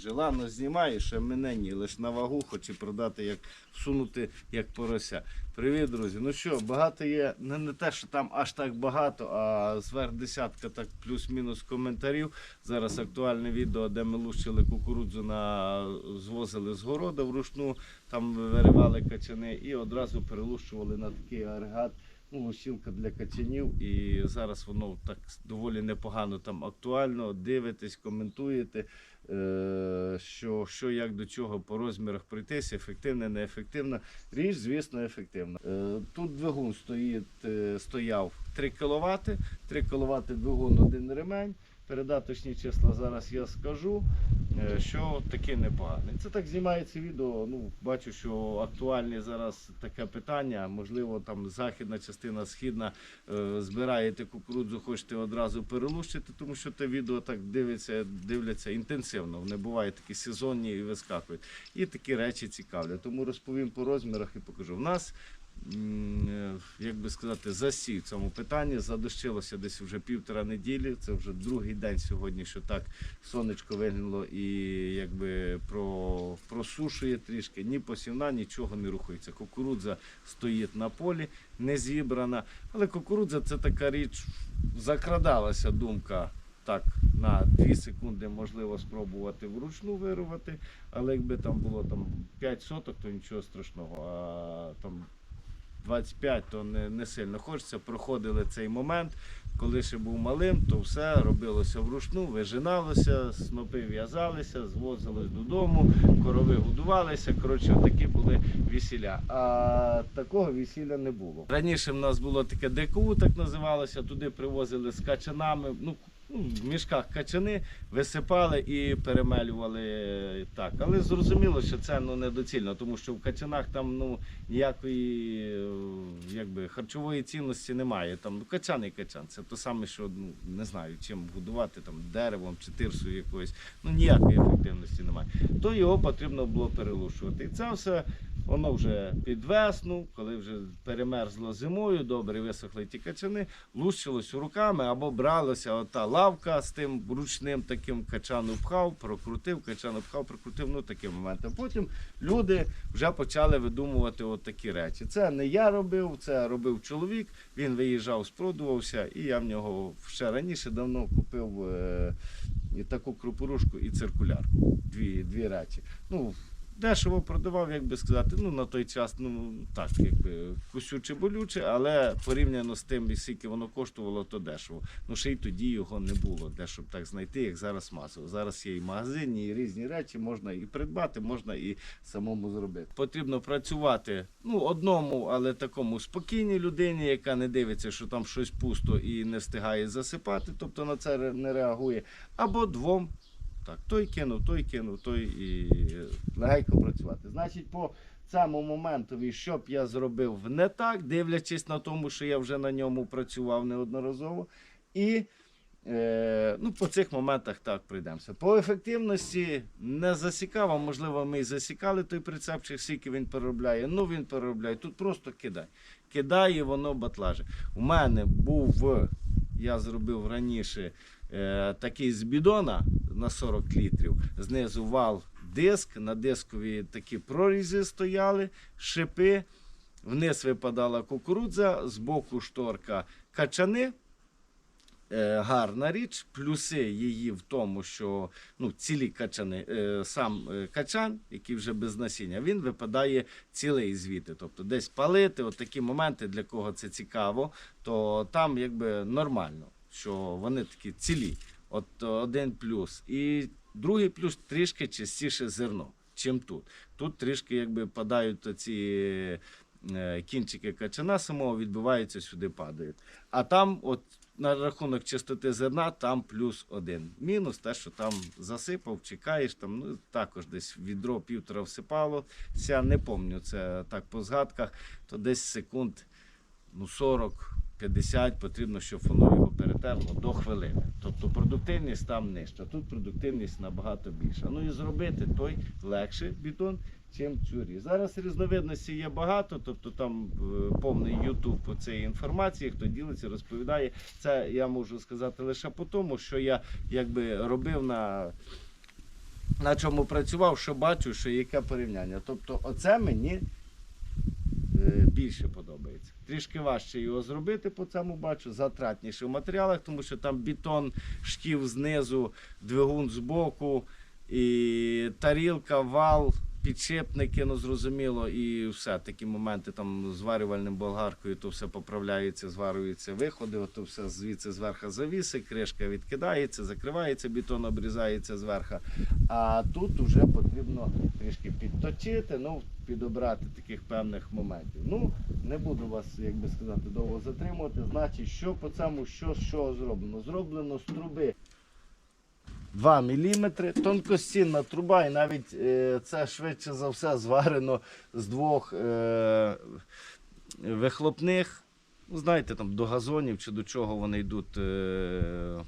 Желано знімає, ще мене ні, лише на вагу хоче продати, як всунути як порося. Привіт, друзі. Ну що, багато є, не, не те, що там аж так багато, а зверх десятка, так плюс-мінус коментарів. Зараз актуальне відео, де ми лущили кукурудзу на звозили з города вручну, там виривали качани і одразу перелущували на такий агрегат. Ну, лущилка для качанів, і зараз воно так доволі непогано там актуально. Дивитесь, коментуєте, що, що як до чого по розмірах пройтися, ефективно, неефективно. Річ, звісно, ефективна. Е, тут двигун стоїть, е, стояв 3 кВт, 3 кВт двигун, один ремень. Передаточні числа зараз я скажу, е, що таке непогане. Це так знімається відео. Ну, бачу, що актуальне зараз таке питання. Можливо, там західна частина, східна е, збираєте кукурудзу, хочете одразу перелущити, тому що те відео так дивиться, дивляться інтенсивно. Вони бувають такі сезонні і вискакують. І такі речі цікавлять. Тому розповім по розмірах і покажу. В нас е, як би сказати, засій в цьому питанні. Задощилося десь вже півтора неділі. Це вже другий день сьогодні, що так сонечко виглянуло і якби про, просушує трішки. Ні посівна, нічого не рухається. Кукурудза стоїть на полі, не зібрана. Але кукурудза це така річ, закрадалася думка. Так, на 2 секунди можливо спробувати вручну вирувати, але якби там було там 5 соток, то нічого страшного. А там 25, то не, не сильно хочеться. Проходили цей момент, коли ще був малим, то все робилося вручну, вижиналося, снопи в'язалися, звозились додому, корови годувалися. Коротше, такі були весілля. А такого весілля не було. Раніше в нас було таке ДКУ, так називалося, туди привозили з качанами. Ну, в мішках качани висипали і перемелювали так. Але зрозуміло, що це ну, недоцільно, тому що в качанах там ну, ніякої е, якби, харчової цінності немає. Там, ну, качан і качан. Це те саме, що ну, не знаю, чим годувати там, деревом чи тирсою якоюсь. Ну, ніякої ефективності немає. То його потрібно було перелушувати. І це все Воно вже під весну, коли вже перемерзло зимою, добре висохли ті качани, лущилось руками або бралася ота лавка з тим ручним таким качану пхав, прокрутив, качану пхав, прокрутив, ну такі моменти. Потім люди вже почали видумувати от такі речі. Це не я робив, це робив чоловік. Він виїжджав, спродувався, і я в нього ще раніше давно купив е, таку крупорушку і циркулярку. Дві, дві речі. Ну, дешево продавав, як би сказати, ну на той час, ну так, якби кусюче болюче, але порівняно з тим, скільки воно коштувало, то дешево. Ну ще й тоді його не було, де щоб так знайти, як зараз масово. Зараз є і магазині, і різні речі, можна і придбати, можна і самому зробити. Потрібно працювати ну, одному, але такому спокійній людині, яка не дивиться, що там щось пусто і не встигає засипати, тобто на це не реагує, або двом. Так, той кинув, той кинув, той і легенько працювати. Значить, по цьому моментові, що б я зробив не так, дивлячись на тому, що я вже на ньому працював неодноразово. І е, ну, по цих моментах так прийдемося. По ефективності не засікав, а можливо, ми і засікали той прицепчик, скільки він переробляє. Ну він переробляє. Тут просто кидай. Кидає, воно батлаже. У мене був, я зробив раніше такий з бідона на 40 літрів. Знизу вал диск, на дискові такі прорізи стояли, шипи. Вниз випадала кукурудза, з боку шторка качани. Е, гарна річ. Плюси її в тому, що ну, цілі качани, е, сам е, качан, який вже без насіння, він випадає цілий звідти. Тобто десь палити, от такі моменти, для кого це цікаво, то там якби нормально, що вони такі цілі. От один плюс. І другий плюс трішки частіше зерно, чим тут. Тут трішки якби падають ці е, кінчики качана самого, відбиваються сюди, падають. А там, от на рахунок чистоти зерна, там плюс один. Мінус те, що там засипав, чекаєш, там ну, також десь відро півтора всипало. Ся не пам'ятаю, це так по згадках, то десь секунд ну, 40. 50 потрібно, щоб воно його перетерло до хвилини. Тобто продуктивність там нижча. Тут продуктивність набагато більша. Ну і зробити той легше бетон, чим цюрі. Зараз різновидностей є багато, тобто там е, повний Ютуб по цієї інформації, хто ділиться, розповідає. Це я можу сказати лише по тому, що я якби робив на на чому працював, що бачу, що яке порівняння. Тобто, оце мені е, більше подобається. Трішки важче його зробити по цьому бачу, затратніше в матеріалах, тому що там бетон, шків знизу, двигун збоку, і тарілка, вал, підшипники, ну зрозуміло, і все. Такі моменти там зварювальним болгаркою, то все поправляється, зварюється виходи, то все звідси зверху завіси, кришка відкидається, закривається, бетон обрізається зверху. А тут вже потрібно трішки підточити, ну, підобрати таких певних моментів. Ну, не буду вас, як би сказати, довго затримувати. Значить, що по цьому, що з чого зроблено? Зроблено з труби 2 мм, тонкостінна труба, і навіть е, це швидше за все зварено з двох е, вихлопних. Ну, знаєте, там до газонів чи до чого вони йдуть. Е,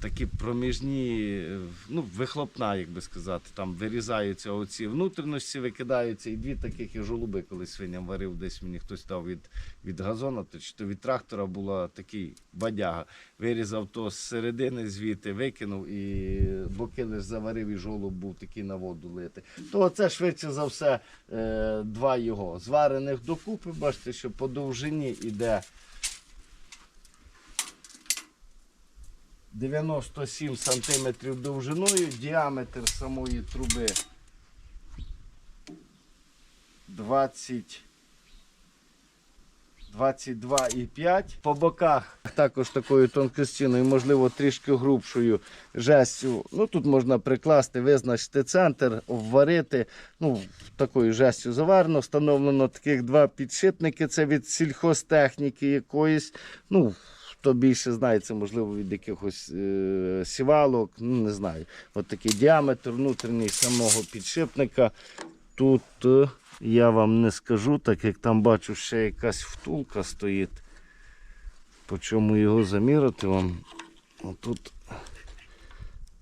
такі проміжні, е, ну, вихлопна, як би сказати, там вирізаються оці внутрішності, викидаються, і дві таких і жолуби, коли свиням варив, десь мені хтось дав від, від газона, то чи то від трактора була такий бадяга. Вирізав то з середини звідти, викинув і боки лиш заварив, і жолоб був такий на воду лити. То це швидше за все е, два його. Зварених докупи, бачите, що по довжині йде 97 см довжиною, діаметр самої труби 20 22,5. По боках також такою тонкостіною, можливо, трішки грубшою жестю. Ну, тут можна прикласти, визначити центр, обварити. Ну, такою жестю заварено. Встановлено таких два підшипники. Це від сільхозтехніки якоїсь. Ну, Хто більше знає, це можливо від якихось е, сівалок, ну не знаю. От такий діаметр внутрішній самого підшипника. Тут е, я вам не скажу, так як там бачу, ще якась втулка стоїть. По чому його замірити вам? Отут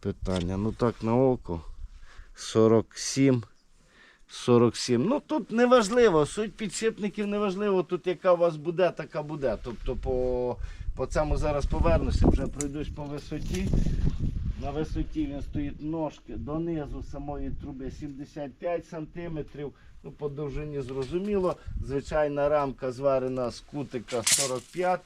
питання. Ну так на око. 47. 47. Ну тут не важливо, суть підшипників не важливо. Тут яка у вас буде, така буде. Тобто по, по цьому зараз повернуся, вже пройдусь по висоті. На висоті він стоїть ножки донизу самої труби 75 см. Ну, по довжині зрозуміло. Звичайна рамка зварена з кутика 45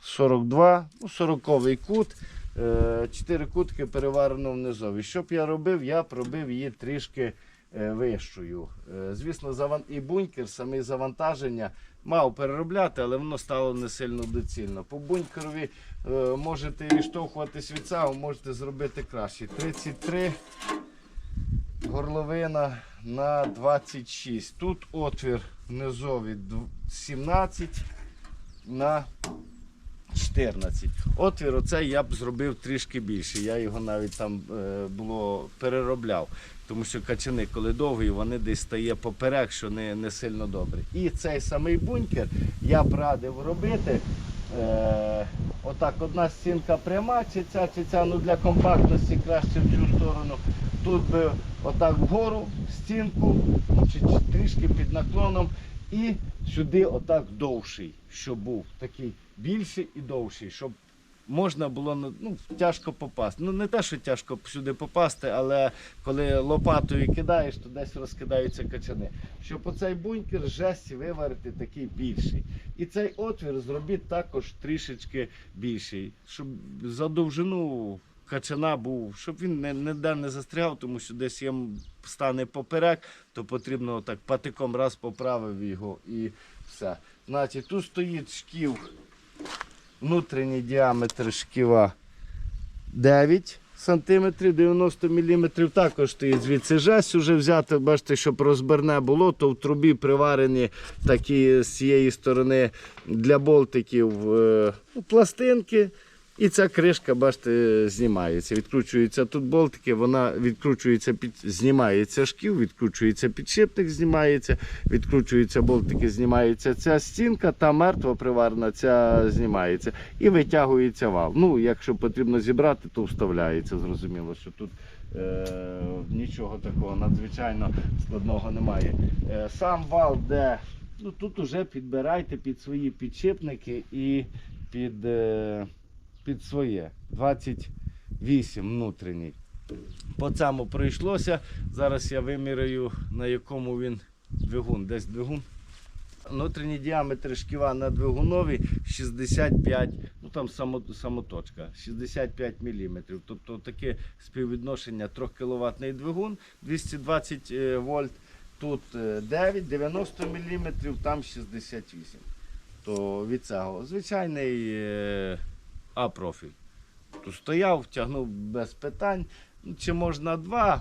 42, ну 40 кут. Е, Чотири кутки переварено внизу. І що б я робив? Я пробив її трішки е, вищою. Е, Звісно, і бункер, саме завантаження мав переробляти, але воно стало не сильно доцільно. По бункерові е, можете відштовхуватись від цього, можете зробити краще. 33 горловина на 26. Тут отвір низовий 17 на 14. Отвір оцей я б зробив трішки більше. Я його навіть там е, було переробляв. Тому що качани, коли довгі, вони десь стає поперек, що не, не сильно добре. І цей самий бункер я б радив робити. Е, отак, одна стінка пряма, чи ця, чи ця, ну для компактності краще в цю сторону. Тут би отак вгору стінку, чи, чи трішки під наклоном, і сюди отак довший, щоб був такий більший і довший, щоб можна було ну, ну, тяжко попасти. Ну не те, що тяжко сюди попасти, але коли лопатою кидаєш, то десь розкидаються качани. Щоб оцей бункер жесті виварити такий більший. І цей отвір зробіть також трішечки більший, щоб за довжину качана був, щоб він не, ніде не застрягав, тому що десь їм стане поперек, то потрібно так патиком раз поправив його і все. Значить, тут стоїть шків, внутрішній діаметр шківа 9 см, 90 мм. Також стоїть звідси жесть вже взяти. Бачите, щоб розберне було, то в трубі приварені такі з цієї сторони для болтиків е, пластинки. І ця кришка, бачите, знімається. Відкручуються тут болтики, вона відкручується, під... знімається шків, відкручується підшипник, знімається, відкручуються болтики, знімається ця стінка, та мертва приварена, ця знімається. І витягується вал. Ну, якщо потрібно зібрати, то вставляється. Зрозуміло, що тут е... нічого такого надзвичайно складного немає. Е... Сам вал, де ну, тут уже підбирайте під свої підшипники і під. Е під своє. 20, 8 внутрішній. По цьому пройшлося. Зараз я виміряю, на якому він двигун. Десь двигун. Внутрішній діаметр шківа на двигунові 65, ну там само, самоточка, 65 мм. Тобто таке співвідношення 3 кВт двигун, 220 е, вольт, тут е, 9, 90 мм, там 68. То від цього звичайний е, А-профіль. Тут стояв, тягнув без питань. Ну, Чи можна два?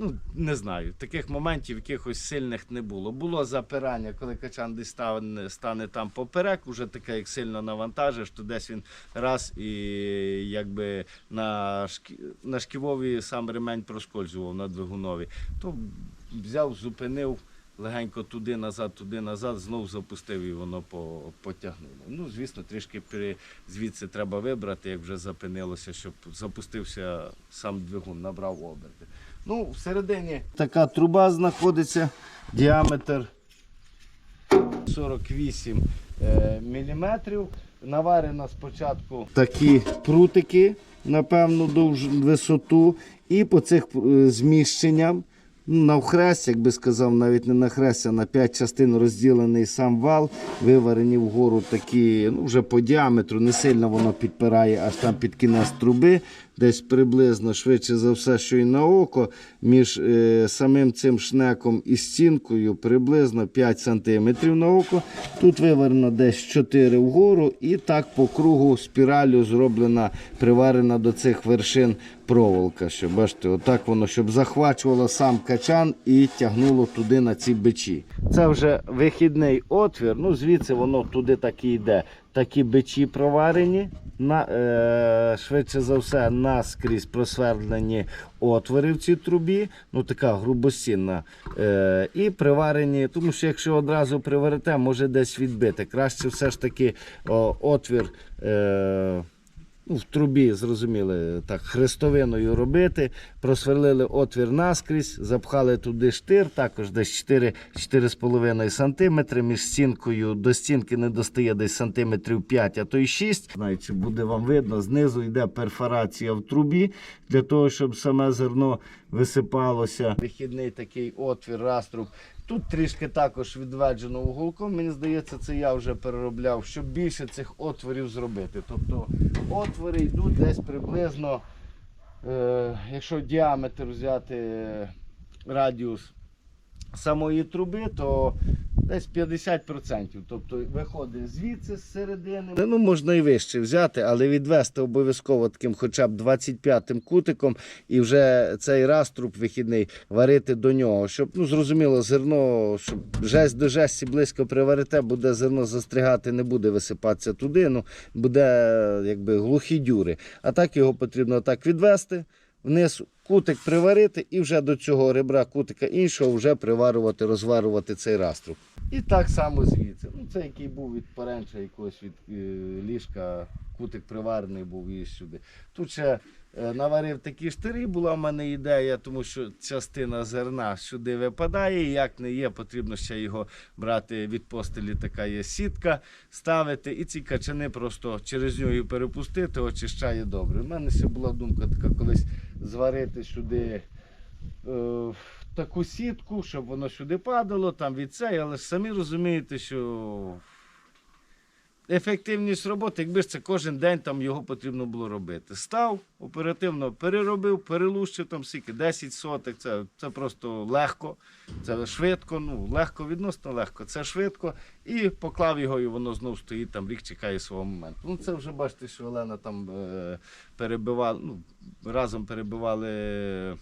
Ну, не знаю. Таких моментів якихось сильних не було. Було запирання, коли качан десь стане, стане там поперек, уже таке, як сильно навантажиш, то десь він раз і якби на, шкі... на шківові сам ремень проскользував на двигунові. То взяв, зупинив легенько туди назад, туди назад, знов запустив і воно по, потягнуло. Ну, звісно, трішки звідси треба вибрати, як вже запинилося, щоб запустився сам двигун, набрав оберти. Ну, всередині така труба знаходиться, діаметр 48 е, мм. Наварено спочатку такі прутики на певну висоту, і по цих е, зміщенням навхрест, як би сказав, навіть не нахрест, а на 5 частин розділений сам вал, виварені вгору такі, ну вже по діаметру, не сильно воно підпирає аж там під кінець труби, десь приблизно, швидше за все, що і на око, між е, самим цим шнеком і стінкою приблизно 5 см на око. Тут виварено десь 4 вгору, і так по кругу спіралю зроблена, приварена до цих вершин проволока. Що, бачите, отак воно, щоб захвачувало сам качан і тягнуло туди на ці бичі. Це вже вихідний отвір, ну звідси воно туди так і йде. Такі бичі проварені, на, е, швидше за все, наскрізь просвердлені отвори в цій трубі, ну така грубосінна. Е, і приварені, тому що якщо одразу приварите, може десь відбити. Краще все ж таки о, отвір. Е, ну, в трубі, зрозуміли, так, хрестовиною робити. Просверлили отвір наскрізь, запхали туди штир, також десь 4 4,5 см. Між стінкою до стінки не достає десь сантиметрів 5, а то й 6. Знаю, чи буде вам видно, знизу йде перфорація в трубі для того, щоб саме зерно висипалося. Вихідний такий отвір, раструб. Тут трішки також відведено уголком. Мені здається, це я вже переробляв, щоб більше цих отворів зробити. Тобто отвори йдуть десь приблизно, е, якщо діаметр взяти е, радіус самої труби, то десь 50%. Тобто виходить звідси з середини. Ну, можна і вище взяти, але відвести обов'язково таким хоча б 25-м кутиком і вже цей раструб вихідний варити до нього. Щоб, ну, зрозуміло, зерно, щоб жесть до жесті близько приварите, буде зерно застрягати, не буде висипатися туди, ну, буде якби глухі дюри. А так його потрібно так відвести. Вниз кутик приварити і вже до цього ребра кутика іншого вже приварювати, розварювати цей раструб. І так само звідси. Ну, це який був від паренча, якогось від е, ліжка, кутик приварений був і сюди. Тут ще наварив такі штири, була в мене ідея, тому що частина зерна сюди випадає. Як не є, потрібно ще його брати від постелі, така є сітка, ставити, і ці качани просто через нього перепустити, очищає добре. У мене ще була думка така колись зварити сюди. е, Таку сітку, щоб воно сюди падало, там від цей, але ж самі розумієте, що ефективність роботи, якби ж це кожен день там його потрібно було робити. Став, оперативно переробив, перелущив там скільки, 10 соток, це, це просто легко, це швидко, ну легко, відносно легко, це швидко. І поклав його, і воно знов стоїть, там рік чекає свого моменту. Ну це вже бачите, що Олена там е, перебивала, ну, разом перебивали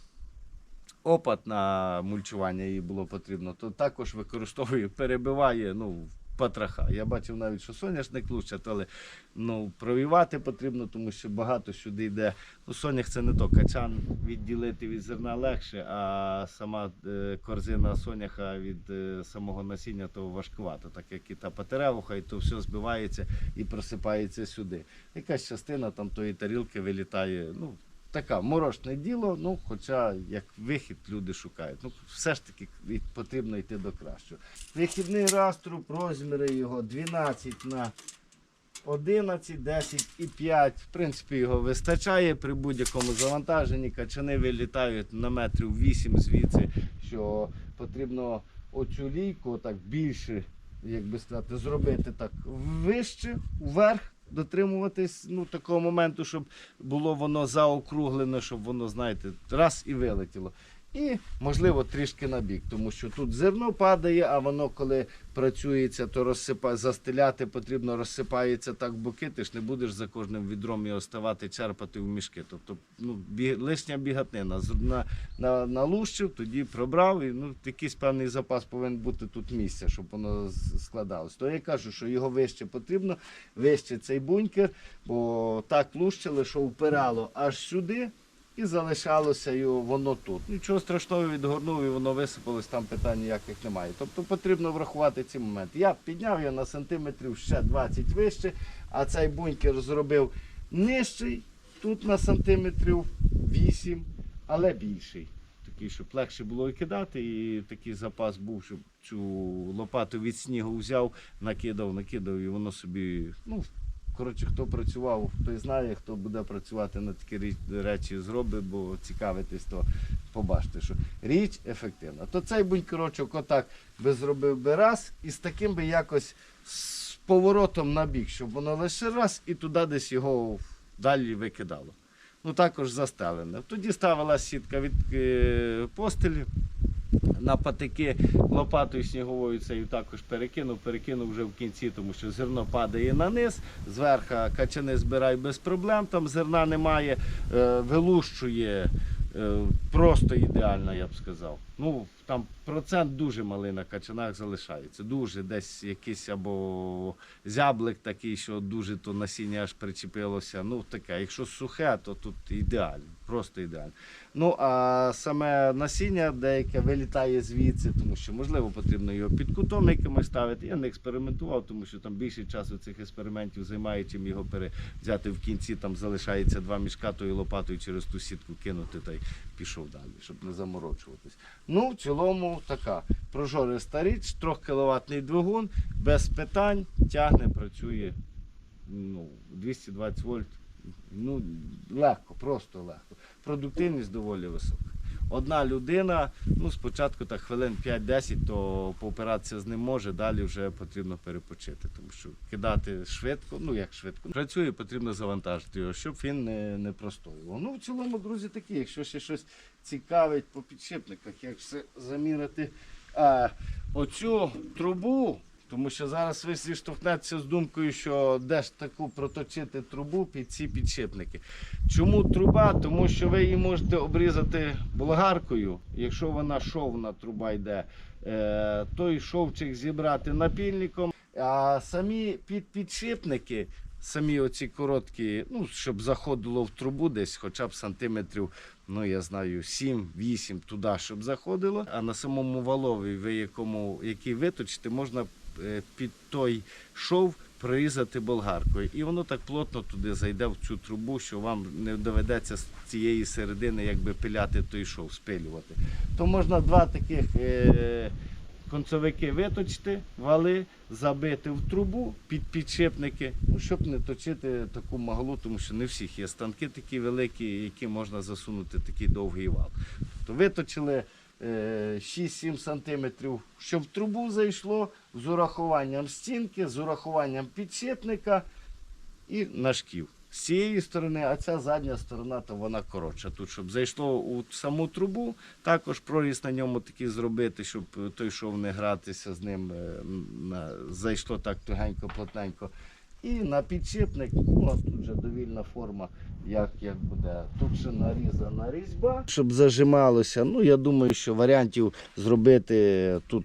опад на мульчування їй було потрібно, то також використовує, перебиває ну, патраха. Я бачив навіть, що соняшник лучать, але ну, провівати потрібно, тому що багато сюди йде. Ну, сонях це не то. Качан відділити від зерна легше, а сама е, корзина соняха від е, самого насіння то важкувато, так як і та патеревуха, і то все збивається і просипається сюди. Якась частина там тої тарілки вилітає. Ну, Така морошне діло, ну хоча як вихід люди шукають. Ну все ж таки потрібно йти до кращого. Вихідний раструб, розміри його 12 на 11, 10 і 5. В принципі, його вистачає при будь-якому завантаженні. Качани вилітають на метрів 8 звідси, що потрібно оцю лійку так більше, як би сказати, зробити так вище, вверх. Дотримуватись ну, такого моменту, щоб було воно заокруглено, щоб воно, знаєте, раз і вилетіло. І, можливо, трішки на бік, тому що тут зерно падає, а воно, коли працюється, то розсипа... застеляти потрібно, розсипається так в боки, ти ж не будеш за кожним відром його ставати, черпати в мішки. Тобто ну, бі... лишня бігатнина. На, на, налущив, тоді пробрав, і ну, якийсь певний запас повинен бути тут місця, щоб воно складалось. То я кажу, що його вище потрібно, вище цей бункер, бо так лущили, що впирало аж сюди. І залишалося його воно тут. Нічого страшного відгорнув і воно висипалось, там питань ніяких немає. Тобто потрібно врахувати ці моменти. Я підняв його на сантиметрів ще 20 вище, а цей бункер зробив нижчий, тут на сантиметрів 8, але більший. Такий, щоб легше було і кидати, і такий запас був, щоб цю лопату від снігу взяв, накидав, накидав, і воно собі, ну, Коротше, хто працював, той знає, хто буде працювати на такі речі, зробить, бо цікавитись, то побачите, що річ ефективна. То цей бунькерочок отак би зробив би раз і з таким би якось з поворотом на бік, щоб воно лише раз і туди десь його далі викидало. Ну також застелене. Тоді ставила сітка від е, постелі. На патики лопатою сніговою цією також перекинув, перекинув вже в кінці, тому що зерно падає на низ, зверху качани збирай без проблем, там зерна немає, е, вилущує е, просто ідеально, я б сказав. Ну, там процент дуже малий на качанах залишається. Дуже десь якийсь або зяблик такий, що дуже то насіння аж причепилося. Ну, таке. Якщо сухе, то тут ідеально, просто ідеально. Ну, а саме насіння деяке вилітає звідси, тому що, можливо, потрібно його під кутом якимось ставити. Я не експериментував, тому що там більше часу цих експериментів займає, чим його перевзяти в кінці, там залишається два мішка тою лопатою через ту сітку кинути та й пішов далі, щоб не заморочуватись. Ну, в цілому така прожориста річ, 3 кВт двигун, без питань, тягне, працює ну, 220 вольт. Ну, легко, просто легко. Продуктивність доволі висока. Одна людина, ну спочатку так хвилин 5-10, то поопиратися з ним може, далі вже потрібно перепочити, тому що кидати швидко, ну як швидко, працює, потрібно завантажити його, щоб він не, не простоював. Ну, в цілому, друзі, такі, якщо ще щось цікавить по підшипниках, як все замірити а, оцю трубу, тому що зараз ви зіштовхнетеся з думкою, що де ж таку проточити трубу під ці підшипники. Чому труба? Тому що ви її можете обрізати болгаркою, якщо вона шовна труба йде, е, той шовчик зібрати напільником. А самі підпідшипники, самі оці короткі, ну, щоб заходило в трубу десь хоча б сантиметрів, ну я знаю, 7-8 туди, щоб заходило. А на самому валові, ви якому, який виточите, можна під той шов прорізати болгаркою. І воно так плотно туди зайде в цю трубу, що вам не доведеться з цієї середини якби пиляти той шов, спилювати. То можна два таких е, концовики виточити, вали, забити в трубу під підшипники, ну, щоб не точити таку маглу, тому що не всіх є станки такі великі, які можна засунути такий довгий вал. То виточили е, 6-7 сантиметрів, щоб в трубу зайшло з урахуванням стінки, з урахуванням підшипника і нашків. З цієї сторони, а ця задня сторона, то вона коротша. Тут, щоб зайшло у саму трубу, також проріз на ньому такий зробити, щоб той шов не гратися з ним, е, зайшло так тугенько, плотненько. І на підшипник, ну, а тут вже довільна форма, як, як буде. Тут ще нарізана різьба. Щоб зажималося, ну я думаю, що варіантів зробити тут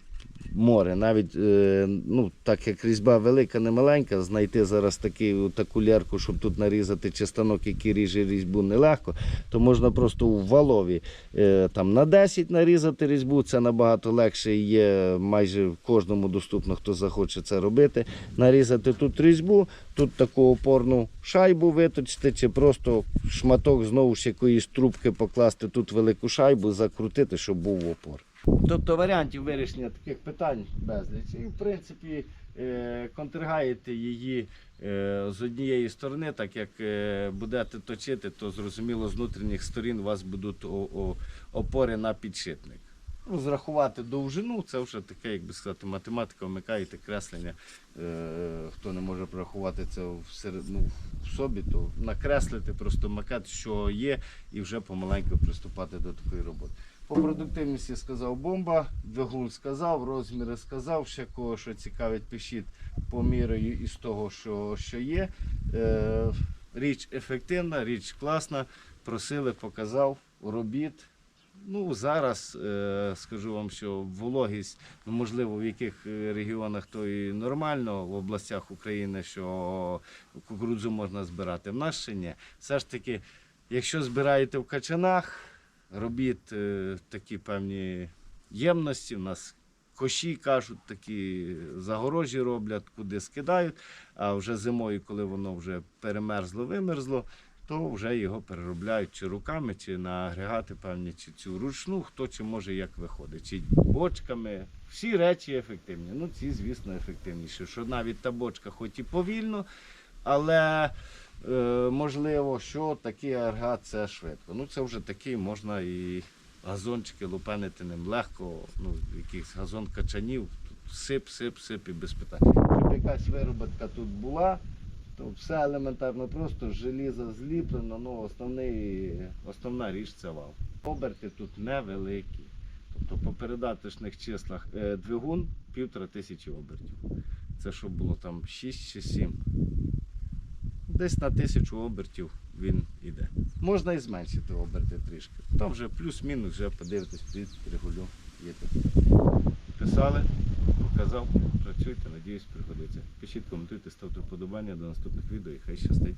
море. Навіть е, ну, так як різьба велика, не маленька, знайти зараз таку, таку лярку, щоб тут нарізати чи станок, який ріже різьбу нелегко, то можна просто у валові е, там, на 10 нарізати різьбу, це набагато легше є майже кожному доступно, хто захоче це робити. Нарізати тут різьбу, тут таку опорну шайбу виточити, чи просто шматок знову ж якоїсь трубки покласти тут велику шайбу, закрутити, щоб був опор. Тобто варіантів вирішення таких питань безліч. І в принципі е, контргаєте її е, з однієї сторони, так як е, будете точити, то зрозуміло з внутрішніх сторін у вас будуть опори на підшипник. Ну, зрахувати довжину, це вже таке, як би сказати, математика, вмикаєте креслення. Хто не може порахувати це всеред, ну, в собі, то накреслити просто макет, що є, і вже помаленьку приступати до такої роботи. По продуктивності сказав бомба, двигун сказав, розміри сказав, ще кого що цікавить, пишіть помірою із того, що, що є. Е, річ ефективна, річ класна. Просили, показав, робіт. Ну, зараз е, скажу вам, що вологість, ну, можливо, в яких е, регіонах то і нормально, в областях України, що кукурудзу можна збирати. В нас ще ні. Все ж таки, якщо збираєте в качанах, робіть е, такі певні ємності. У нас коші кажуть, такі загорожі роблять, куди скидають. А вже зимою, коли воно вже перемерзло, вимерзло, то вже його переробляють чи руками, чи на агрегати певні, чи цю ручну, хто чи може як виходить, чи бочками. Всі речі ефективні. Ну, ці, звісно, ефективніші. Що навіть та бочка, хоч і повільно, але можливо, що такий агрегат це швидко. Ну, це вже такий можна і газончики лупенити ним легко, ну, якийсь газон качанів, тут сип, сип, сип і без питань. Щоб якась вироботка тут була, то все елементарно просто, желізо зліплено, ну основний, основна річ це вал. Оберти тут невеликі. Тобто по передаточних числах е, двигун півтора тисячі обертів. Це що було там 6 чи 7. Десь на тисячу обертів він йде. Можна і зменшити оберти трішки. Там вже плюс-мінус, вже подивитись під регулю. Є. Писали, показав, працюйте, надіюсь, пригодиться. Пишіть, коментуйте, ставте вподобання до наступних відео і хай щастить.